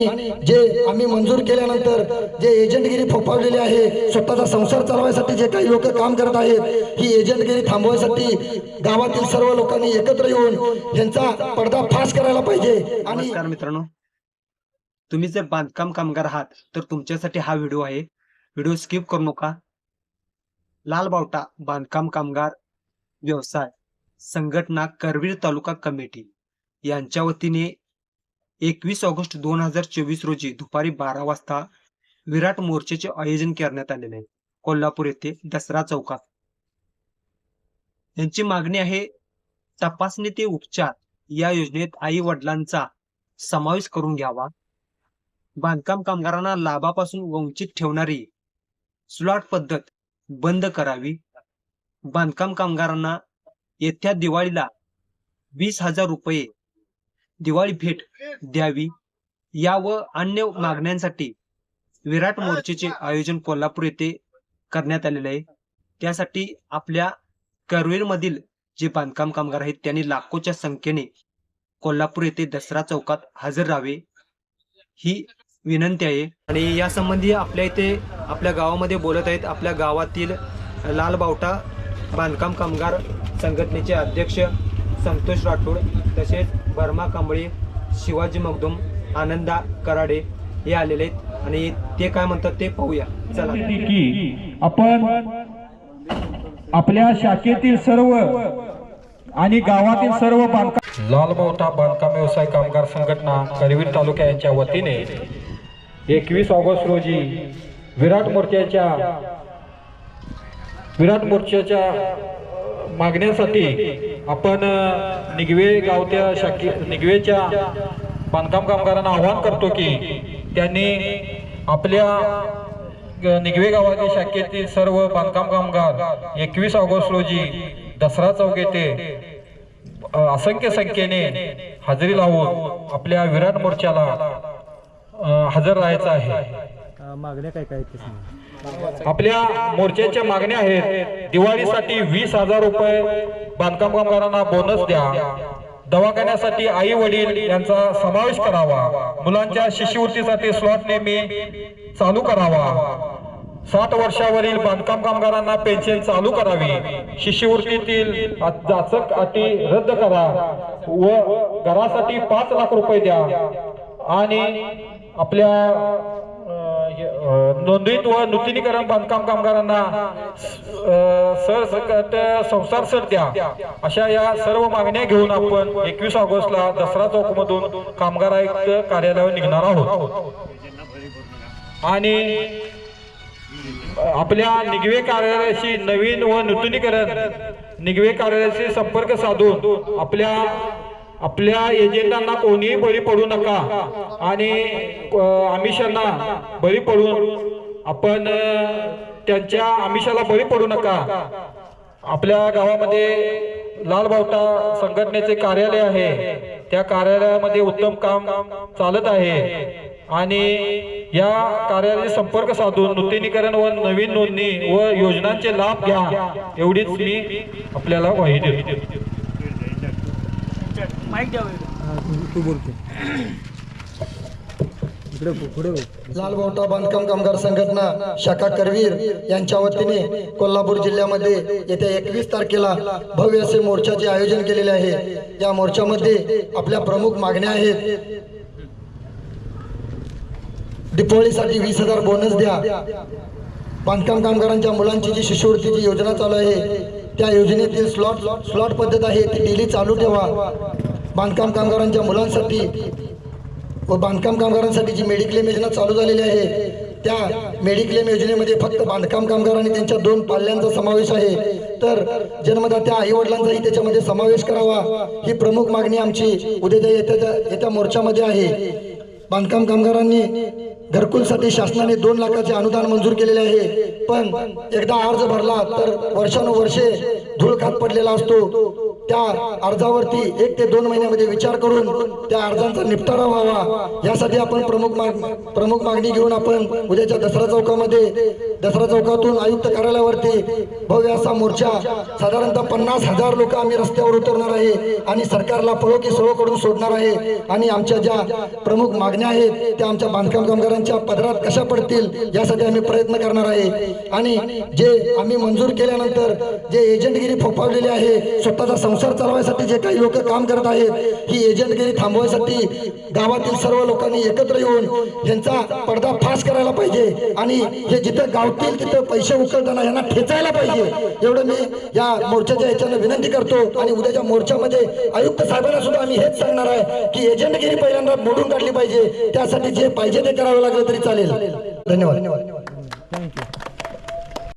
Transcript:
जे आम्ही मंजूर केल्यानंतर जे एजंटगिरी फोफावलेली आहे स्वतःचा संसार चालवायसाठी जे काही लोक काम करत आहेत ही एजंटगिरी थांबवायसाठी गावातील सर्व लोकांनी एकत्र येऊन यांचा पडदा फाश करायला पाहिजे. आणि नमस्कार मित्रांनो. तुम्ही जर बांधकाम कामगार आहात तर तुमच्यासाठी हा व्हिडिओ आहे. व्हिडिओ स्किप करू नका. लाल बावटा बांधकाम कामगार व्यवसाय संघटना करवीर तालुका कमिटी यांच्या वतीने एकवीस ऑगस्ट दोन हजार चोवीस रोजी दुपारी बारा वाजता विराट मोर्चाचे आयोजन करण्यात आलेले आहे. कोल्हापूर येथे दसरा चौकात. यांची मागणी आहे तपासणी ते उपचार या योजनेत आई वडिलांचा समावेश करून घ्यावा. बांधकाम कामगारांना लाभापासून वंचित ठेवणारी स्लॉट पद्धत बंद करावी. बांधकाम कामगारांना येत्या दिवाळीला वीस हजार रुपये दिवाळी भेट द्यावी या व अन्य मागण्यांसाठी विराट मोर्चाचे आयोजन कोल्हापूर येथे करण्यात आलेले आहे. त्यासाठी आपल्या करवीर मधील जे बांधकाम कामगार आहेत त्यांनी लाखोच्या संख्येने कोल्हापूर येथे दसरा चौकात हजर राहावे ही विनंती आहे. आणि या संबंधी आपल्या इथे आपल्या गावामध्ये बोलत आहेत आपल्या गावातील लाल बावटा बांधकाम कामगार संघटनेचे अध्यक्ष संतोष राठोड तसेच बर्मा कांबळे शिवाजी मगदुम आनंदा कराडे हे आलेले आहेत. आणि ते काय म्हणतात ते पाहूया. चला. की आपण आपल्या शाखेतील सर्व आणि गावातील सर्व बांधकाम लालबावटा बांधकाम व्यवसाय कामगार संघटना करवीर तालुका यांच्या वतीने एकवीस ऑगस्ट रोजी विराट मोर्चाच्या विराट मोर्चाच्या मागण्यासाठी आपण निगवे गावच्या शाखे निगवेच्या बांधकाम कामगारांना आवाहन करतो की त्यांनी आपल्या ग- निगवे गावाच्या शाखेतील सर्व बांधकाम कामगार एकवीस ऑगस्ट रोजी दसरा चौक येथे असंख्य संख्येने हजेरी लावून आपल्या विराट मोर्चाला हजर राहायचं आहे. मागण्या काय काय आपल्या मोर्चाच्या मागण्या आहेत. दिवाळीसाठी वीस हजार रुपये बांधकाम कामगारांना बोनस द्या. दवाखान्यासाठी आई वडील यांचा समावेश करावा. मुलांच्या शिष्यवृत्तीसाठी स्लॉट नेहमी चालू करावा. साठ वर्षावरील बांधकाम कामगारांना पेन्शन चालू करावी. शिष्यवृत्तीतील जाचक अटी रद्द करा व घरासाठी पाच लाख रुपये द्या. आणि आपल्या म्हणजे, नोंदणीत व नूतनीकरण बांधकाम कामगारांना सर सरसकट संसार सर द्या. अशा या सर्व मागण्या घेऊन आपण एकवीस ऑगस्टला दसरा चौक मधून कामगार आयुक्त कार्यालयावर निघणार आहोत. आणि आपल्या निगवे कार्यालयाशी नवीन व नूतनीकरण निगवे कार्यालयाशी संपर्क साधून आपल्या आपल्या एजंटांना कोणीही बळी पडू नका. आणि आमिषांना बळी पडून आपण त्यांच्या आमिषाला बळी पडू नका. आपल्या गावामध्ये लाल बावटा संघटनेचे कार्यालय आहे. त्या कार्यालयामध्ये उत्तम काम चालत आहे. आणि या कार्यालयाशी संपर्क साधून नूतनीकरण व नवीन नोंदणी व योजनांचे लाभ घ्या. एवढीच मी आपल्याला माहिती देतो. तू बोलते इकडे पुढे लालबावटा बांधकाम कामगार संघटना शाखा करवीर यांच्या वतीने कोल्हापूर जिल्ह्यामध्ये येत्या एकवीस तारखेला भव्य असे मोर्चाचे आयोजन केलेले आहे. या मोर्चामध्ये आपल्या प्रमुख मागण्या आहेत. दिपावळीसाठी वीस हजार बोनस द्या. बांधकाम कामगारांच्या मुलांची जी शिष्यवृत्तीची योजना चालू आहे त्या योजनेतील स्लॉट स्लॉट पद्धत आहे ती डेली चालू ठेवा. बांधकाम कामगारांच्या मुलांसाठी व बांधकाम कामगारांसाठी जी मेडिक्लेम योजना चालू झालेली आहे त्या मेडिक्लेम योजनेमध्ये फक्त बांधकाम कामगार आणि त्यांच्या दोन पाल्यांचा समावेश आहे. तर जन्मदात्या आई वडिलांचाही त्याच्यामध्ये समावेश करावा ही प्रमुख मागणी आमची उद्याच्या येत्या येत्या मोर्चामध्ये आहे. बांधकाम कामगारांनी घरकुलसाठी शासनाने दोन लाखाचे अनुदान मंजूर केलेले आहे. पण एकदा अर्ज भरला तर वर्षानुवर्षे धूळ खात पडलेला असतो. त्या अर्जावरती एक ते दोन महिन्यामध्ये विचार करून त्या अर्जांचा निपटारा व्हावा. यासाठी आपण प्रमुख माग प्रमुख मागणी घेऊन आपण उद्याच्या दसरा चौकामध्ये दसरा चौकातून आयुक्त कार्यालयावरती भव्य असा मोर्चा. साधारणतः पन्नास हजार लोक आम्ही रस्त्यावर उतरणार आहे आणि सरकारला पळो की सळो करून सोडणार आहे. आणि आमच्या ज्या प्रमुख मागण्या आहेत त्या आमच्या बांधकाम कामगारांच्या पदरात कशा पडतील यासाठी आम्ही प्रयत्न करणार आहे. आणि जे आम्ही मंजूर केल्यानंतर जे एजंटगिरी फोफावलेली आहे स्वतःचा संसार चालवायसाठी जे काही लोक काम करत आहेत ही एजंटगिरी थांबवायसाठी गावातील सर्व लोकांनी एकत्र येऊन यांचा पडदा फास करायला पाहिजे. आणि हे जिथं गावतील तिथं पैसे उकळताना यांना ठेचायला पाहिजे. एवढं मी या मोर्चाच्या याच्यानं विनंती करतो आणि उद्याच्या मोर्चामध्ये आयुक्त साहेबांना सुद्धा आम्ही हेच सांगणार आहे की एजंटगिरी पहिल्यांदा मोडून काढली पाहिजे. त्यासाठी जे पाहिजे ते करावं लागलं तरी चालेल. धन्यवाद. थँक्यू